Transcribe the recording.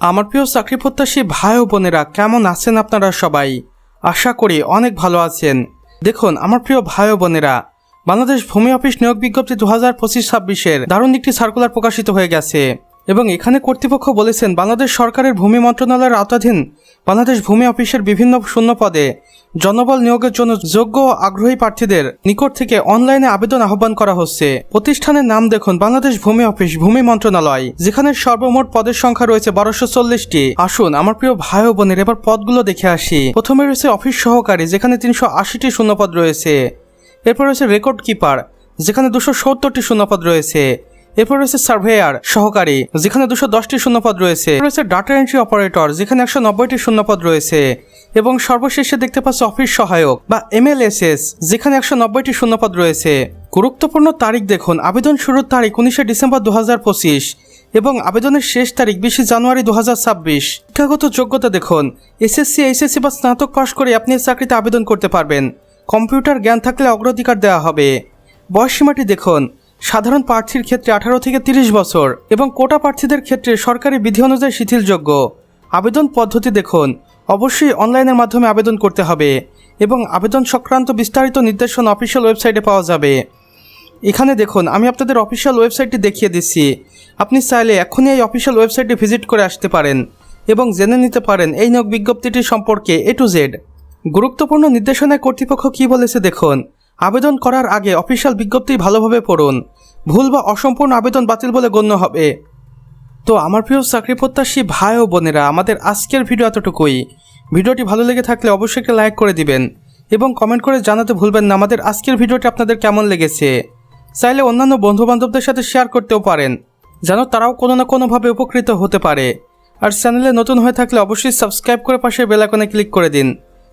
আমার প্রিয় চাকরি প্রত্যাশী ভাই ও বোনেরা, কেমন আছেন আপনারা সবাই? আশা করি অনেক ভালো আছেন। দেখুন, আমার প্রিয় ভাই ও বোনেরা, বাংলাদেশ ভূমি অফিস নিয়োগ বিজ্ঞপ্তি দু হাজার পঁচিশ ছাব্বিশের দারুণ একটি সার্কুলার প্রকাশিত হয়ে গেছে। এবং এখানে কর্তৃপক্ষ বলেছেন, বাংলাদেশ সরকারের ভূমি মন্ত্রণালয়ের আওতাধীন বাংলাদেশ ভূমি অফিসের বিভিন্ন শূন্য পদে জনবল নিয়োগের জন্য যোগ্য আগ্রহী প্রার্থীদের নিকট থেকে অনলাইনে আবেদন আহ্বান করা হচ্ছে। প্রতিষ্ঠানের নাম দেখুন, বাংলাদেশ ভূমি অফিস, ভূমি মন্ত্রণালয়, যেখানে সর্বমোট পদের সংখ্যা রয়েছে বারোশো চল্লিশটি। আসুন, আমার প্রিয় ভাই ও বোনের, এবার পদগুলো দেখে আসি। প্রথমে রয়েছে অফিস সহকারী, যেখানে তিনশো আশিটি শূন্যপদ রয়েছে। এরপর রয়েছে রেকর্ড কিপার, যেখানে দুশো সত্তরটি শূন্যপদ রয়েছে। এরপর রয়েছে সার্ভেয়ার সহকারী, যেখানে দুশো দশটি শূন্যপদ রয়েছে। রয়েছে ডাটা এন্ট্রি অপারেটর যেখানে একশো নব্বইটি শূন্যপদ রয়েছে। এবং সর্বশেষে দেখতে পাচ্ছি অফিস সহায়ক, বা এমএলএসএস যেখানে একশো নব্বইটি শূন্যপদ রয়েছে। গুরুত্বপূর্ণ তারিখ দেখুন, আবেদন শুরুর তারিখ উনিশে ডিসেম্বর দু হাজার পঁচিশ এবং আবেদনের শেষ তারিখ বিশে জানুয়ারি দু হাজার ছাব্বিশ। শিক্ষাগত যোগ্যতা দেখুন এসএসসি এইচএসসি বা স্নাতক পাশ করে আপনি চাকরিতে আবেদন করতে পারবেন। কম্পিউটার জ্ঞান থাকলে অগ্রাধিকার দেওয়া হবে। বয়সসীমাটি দেখুন সাধারণ প্রার্থীর ক্ষেত্রে আঠারো থেকে তিরিশ বছর এবং কোটা প্রার্থীদের ক্ষেত্রে সরকারি বিধি অনুযায়ী শিথিলযোগ্য। আবেদন পদ্ধতি দেখুন। অবশ্যই অনলাইনের মাধ্যমে আবেদন করতে হবে এবং আবেদন সংক্রান্ত বিস্তারিত নির্দেশনা অফিসিয়াল ওয়েবসাইটে পাওয়া যাবে। এখানে দেখুন, আমি আপনাদের অফিসিয়াল ওয়েবসাইটটি দেখিয়ে দিচ্ছি। আপনি চাইলে এখনই এই অফিসিয়াল ওয়েবসাইটে ভিজিট করে আসতে পারেন এবং জেনে নিতে পারেন এই নিয়োগ বিজ্ঞপ্তিটি সম্পর্কে এ টু জেড গুরুত্বপূর্ণ নির্দেশনায় কর্তৃপক্ষ কী বলেছে দেখুন। আবেদন করার আগে অফিসিয়াল বিজ্ঞপ্তি ভালোভাবে পড়ুন। ভুল বা অসম্পূর্ণ আবেদন বাতিল বলে গণ্য হবে। তো আমার প্রিয় চাকরি প্রত্যাশী ভাই ও বোনেরা, আমাদের আজকের ভিডিও এতটুকুই। ভিডিওটি ভালো লেগে থাকলে অবশ্যই একটা লাইক করে দিবেন এবং কমেন্ট করে জানাতে ভুলবেন না আমাদের আজকের ভিডিওটি আপনাদের কেমন লেগেছে। চাইলে অন্যান্য বন্ধু বান্ধবদের সাথে শেয়ার করতেও পারেন, যেন তারাও কোনো না কোনোভাবে উপকৃত হতে পারে। আর চ্যানেলে নতুন হয়ে থাকলে অবশ্যই সাবস্ক্রাইব করে পাশে বেল আইকনে ক্লিক করে দিন।